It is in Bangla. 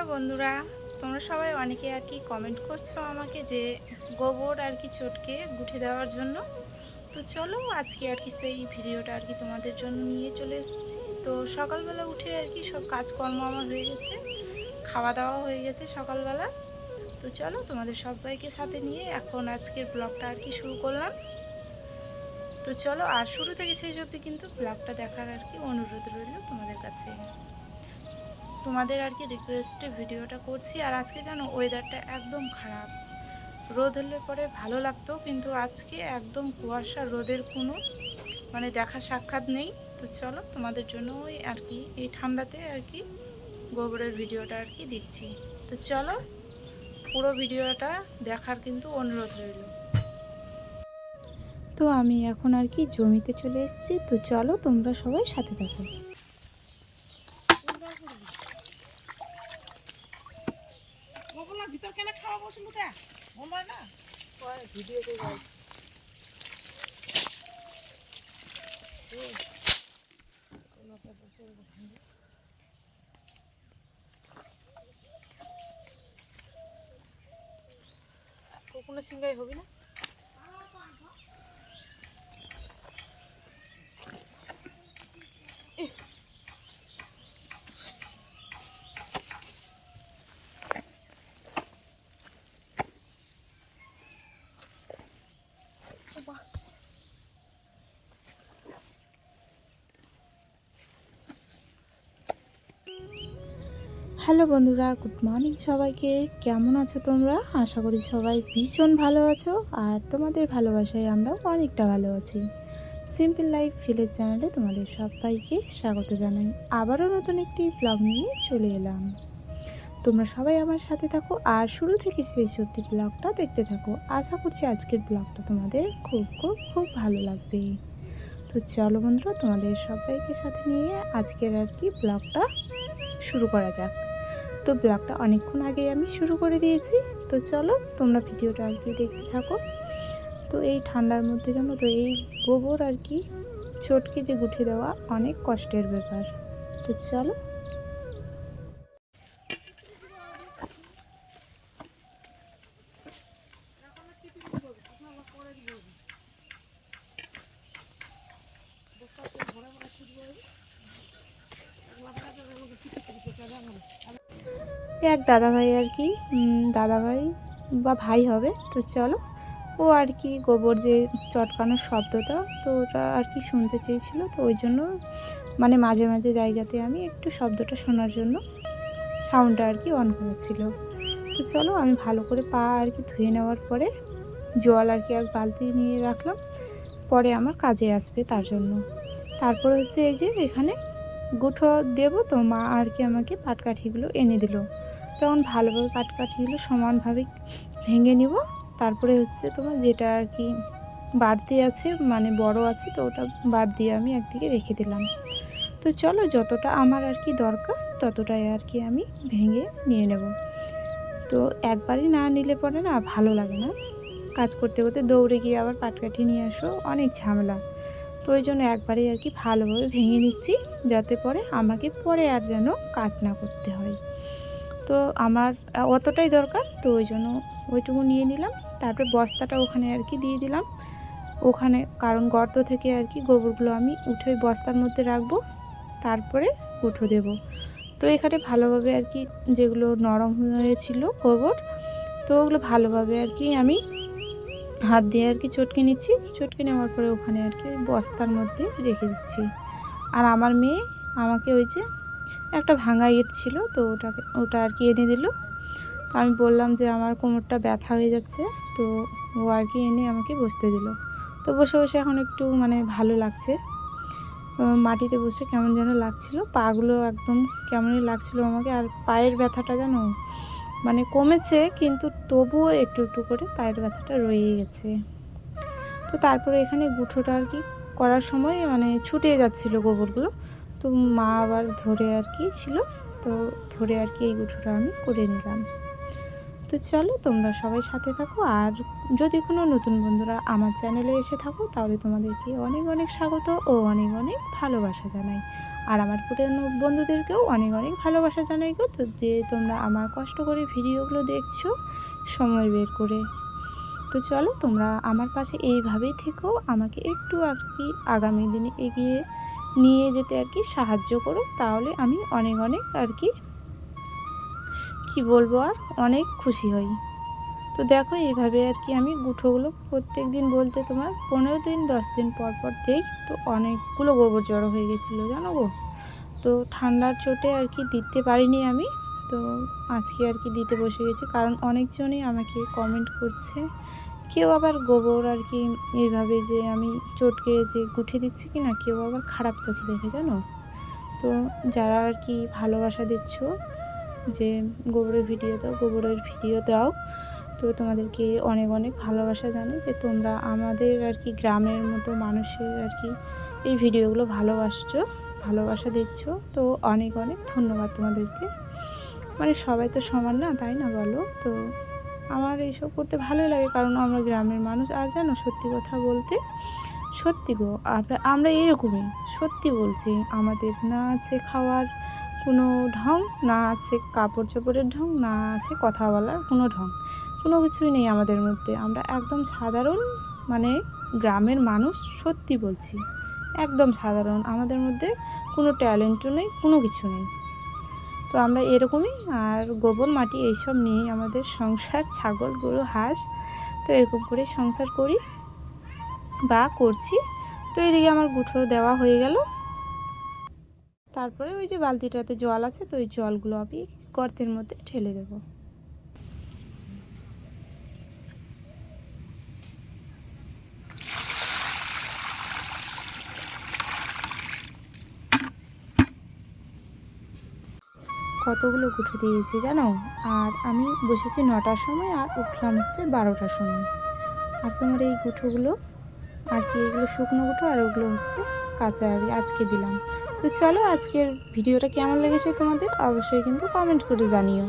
হ্যালো বন্ধুরা, তোমরা সবাই অনেকে আর কি কমেন্ট করছ আমাকে যে গোবর আর কি চটকে গুঠে দেওয়ার জন্য। তো চলো আজকে আর কি সেই ভিডিওটা আর কি তোমাদের জন্য নিয়ে চলে এসেছি। তো সকালবেলা উঠে আর কি সব কাজকর্ম আমার হয়ে গেছে, খাওয়া দাওয়া হয়ে গেছে সকালবেলা। তো চলো তোমাদের সবাইকে সাথে নিয়ে এখন আজকের ব্লগটা আর কি শুরু করলাম। তো চলো আর শুরু থেকে শেষ অবধি কিন্তু ব্লগটা দেখার আর কি অনুরোধ রইল তোমাদের কাছে। তোমাদের আর কি রিকোয়েস্টে ভিডিওটা করছি, আর আজকে জানো ওয়েদারটা একদম খারাপ। রোদ হলে পরে ভালো লাগতো, কিন্তু আজকে একদম কুয়াশা, রোদের কোনো মানে দেখা সাক্ষাৎ নেই। তো চলো তোমাদের জন্য ওই আর কি এই ঠান্ডাতে আর কি গোবরের ভিডিওটা আর কি দিচ্ছি। তো চলো পুরো ভিডিওটা দেখার কিন্তু অনুরোধ রইল। তো আমি এখন আর কি জমিতে চলে এসেছি, তো চলো তোমরা সবাই সাথে থাকো বললাম ভিতর কেন খাওয়া বসল তা বলবার না? ভিডিওতে যাই কোনো সিঙ্গাই হবি না? হ্যালো বন্ধুরা, গুড মর্নিং সবাইকে। কেমন আছো তোমরা? আশা করি সবাই ভীষণ ভালো আছো, আর তোমাদের ভালোবাসায় আমরাও অনেকটা ভালো আছি। সিম্পল লাইফ ফিলের চ্যানেলে তোমাদের সবাইকে স্বাগত জানাই। আবারও নতুন একটি ব্লগ নিয়ে চলে এলাম। তোমরা সবাই আমার সাথে থাকো, আর শুরু থেকে শেষ অবধি ব্লগটা দেখতে থাকো। আশা করছি আজকের ব্লগটা তোমাদের খুব খুব খুব ভালো লাগবে। তো চলো বন্ধুরা, তোমাদের সবাইকে সাথে নিয়ে আজকের আর কি ব্লগটা শুরু করা যাক। তো ব্লগটা অনেকক্ষণ আগে আমি শুরু করে দিয়েছি। তো চলো তোমরা ভিডিওটা আর কি দেখতে থাকো। তো এই ঠান্ডার মধ্যে জানো তো, এই গোবর আর কি, চটকে যে গুঠে দেওয়া অনেক কষ্টের ব্যাপার। তো চলো। এক দাদাভাই আর কি দাদাভাই বা ভাই হবে, তো চলো। ও আর কি গোবর যে চটকানোর শব্দটা, তো ওটা আর কি শুনতে চেয়েছিল, তো ওই জন্য মানে মাঝে মাঝে জায়গাতে আমি একটু শব্দটা শোনার জন্য সাউন্ডটা আর কি অন করেছিল। তো চলো, আমি ভালো করে পা আর কি ধুয়ে নেওয়ার পরে জল আর কি এক বালতি নিয়ে রাখলাম, পরে আমার কাজে আসবে তার জন্য। তারপর হচ্ছে এই যে এখানে গুঠো দেবো, তো মা আর কি আমাকে পাটকাঠিগুলো এনে দিল। তখন ভালোভাবে পাটকাঠিগুলো সমানভাবে ভেঙে নিব। তারপরে হচ্ছে তোমার যেটা আর কি বাড়তি আছে মানে বড় আছে, তো ওটা বাদ দিয়ে আমি একদিকে রেখে দিলাম। তো চলো যতটা আমার আর কি দরকার, ততটাই আর কি আমি ভেঙে নিয়ে নেব। তো একবারই না নিলে পরে না ভালো লাগে না। কাজ করতে করতে দৌড়ে গিয়ে আবার পাটকাঠি নিয়ে আসো, অনেক ঝামেলা। তো ওই জন্য একবারেই আর কি ভালোভাবে ভেঙে নিচ্ছি, যাতে পরে আমাকে পরে আর যেন কাজ না করতে হয়। তো আমার অতটাই দরকার, তো ওই জন্য ওইটুকু নিয়ে নিলাম। তারপরে বস্তাটা ওখানে আর কি দিয়ে দিলাম। ওখানে, কারণ গর্ত থেকে আর কি গোবরগুলো আমি উঠে বস্তার মধ্যে রাখব, তারপরে উঠো দেব। তো এখানে ভালোভাবে আর কি যেগুলো নরম হয়েছিল গোবর, তো ওগুলো ভালোভাবে আর কি আমি হাত দিয়ে আর কি চটকে নিচ্ছি। চটকে নেওয়ার পরে ওখানে আর কি বস্তার মধ্যে রেখে দিচ্ছি। আর আমার মেয়ে আমাকে ওই যে একটা ভাঙা ইট ছিল, তো ওটাকে, ওটা আর কি এনে দিল। তো আমি বললাম যে আমার কোমরটা ব্যথা হয়ে যাচ্ছে, তো ও আর কি এনে আমাকে বসতে দিল। তো বসে বসে এখন একটু মানে ভালো লাগছে। মাটিতে বসে কেমন যেন লাগছিল, পাগুলো একদম কেমনই লাগছিল আমাকে, আর পায়ের ব্যথাটা জানো মানে কমেছে, কিন্তু তবুও একটু একটু করে পায়ের ব্যথাটা রয়েই গেছে। তো তারপরে এখানে গুঁঠোটা আর কি করার সময় মানে ছুটে যাচ্ছিল গোবরগুলো তো মা আবার ধরে আর কি ছিল, তো ধরে আর কি এই গুঁঠোটা আমি করে নিলাম। তো চলো তোমরা সবাই সাথে থাকো, আর যদি কোনো নতুন বন্ধুরা আমার চ্যানেলে এসে থাকো, তাহলে তোমাদেরকে অনেক অনেক স্বাগত ও অনেক অনেক ভালোবাসা জানাই। আর আমার পুরনো বন্ধুদেরকেও অনেক অনেক ভালোবাসা জানাই গো, তো যে তোমরা আমার কষ্ট করে ভিডিওগুলো দেখছ, সময় বের করে। তো চলো তোমরা আমার পাশে এইভাবেই থেকো, আমাকে একটু আর কি আগামী দিনে এগিয়ে নিয়ে যেতে আর কি সাহায্য করো তাহলে আমি অনেক অনেক আর কি কি বলব আর, অনেক খুশি হই। তো দেখো এইভাবে আর কি আমি গুঁঠোগুলো প্রত্যেক দিন বলতে তোমার পনেরো দিন, দশ দিন পর পর দিই, তো অনেকগুলো গোবর জড়ো হয়ে গেছিল জানো গো। তো ঠান্ডার চোটে আর কি দিতে পারিনি আমি, তো আজকে আর কি দিতে বসে গেছি, কারণ অনেকজনই আমাকে কমেন্ট করছে। কেউ আবার গোবর আর কি এইভাবে যে আমি চটকে যে গুঠে দিচ্ছি কি না, কেউ আবার খারাপ চোখে দেখে, জানো? তো যারা আর কি ভালোবাসা দিচ্ছ, যে গোবরের ভিডিও দাও, গোবরের ভিডিও দাও, তো তোমাদেরকে অনেক অনেক ভালোবাসা জানাই যে তোমরা আমাদের আর কি গ্রামের মতো মানুষের আর কি এই ভিডিওগুলো ভালোবাসছো, ভালোবাসা দিচ্ছ, তো অনেক অনেক ধন্যবাদ তোমাদেরকে। মানে সবাই তো সমান না, তাই না বলো? তো আমার এইসব করতে ভালোই লাগে কারণ আমরা গ্রামের মানুষ। আর জানো সত্যি কথা বলতে, সত্যি গো, আমরা আমরা এরকমই। সত্যি বলছি, আমাদের না আছে খাওয়ার কোনো ঢং, না আছে কাপড় চোপড়ের ঢং, না আছে কথা বলার কোনো ঢং। কোনো কিছুই নেই আমাদের মধ্যে। আমরা একদম সাধারণ মানে গ্রামের মানুষ, সত্যি বলছি। একদম সাধারণ। আমাদের মধ্যে কোনো ট্যালেন্টও নেই, কোনো কিছু নেই। তো আমরা এরকমই আর গোবর, মাটি এইসব নিয়েই আমাদের সংসার, ছাগল, গরু, হাঁস, তো এরকম করে সংসার করি বা করছি। তো এদিকে আমার গুঁঠো দেওয়া হয়ে গেল। তারপরে ওই যে বালতিটাতে জল আছে, তো ওই জলগুলো আমি গর্তের মধ্যে ঠেলে দেবো। কতগুলো গুঁঠে দিয়েছি জানো? আর আমি বসেছি নটার সময় আর উঠলাম হচ্ছে বারোটার সময়। আর তোমার এই গুঁঠোগুলো, আর কি এগুলো শুকনো গুঁঠো আর ওগুলো হচ্ছে কাঁচা আর আজকে দিলাম। তো চলো আজকের ভিডিওটা কেমন লেগেছে তোমাদের অবশ্যই কিন্তু কমেন্ট করে জানিও।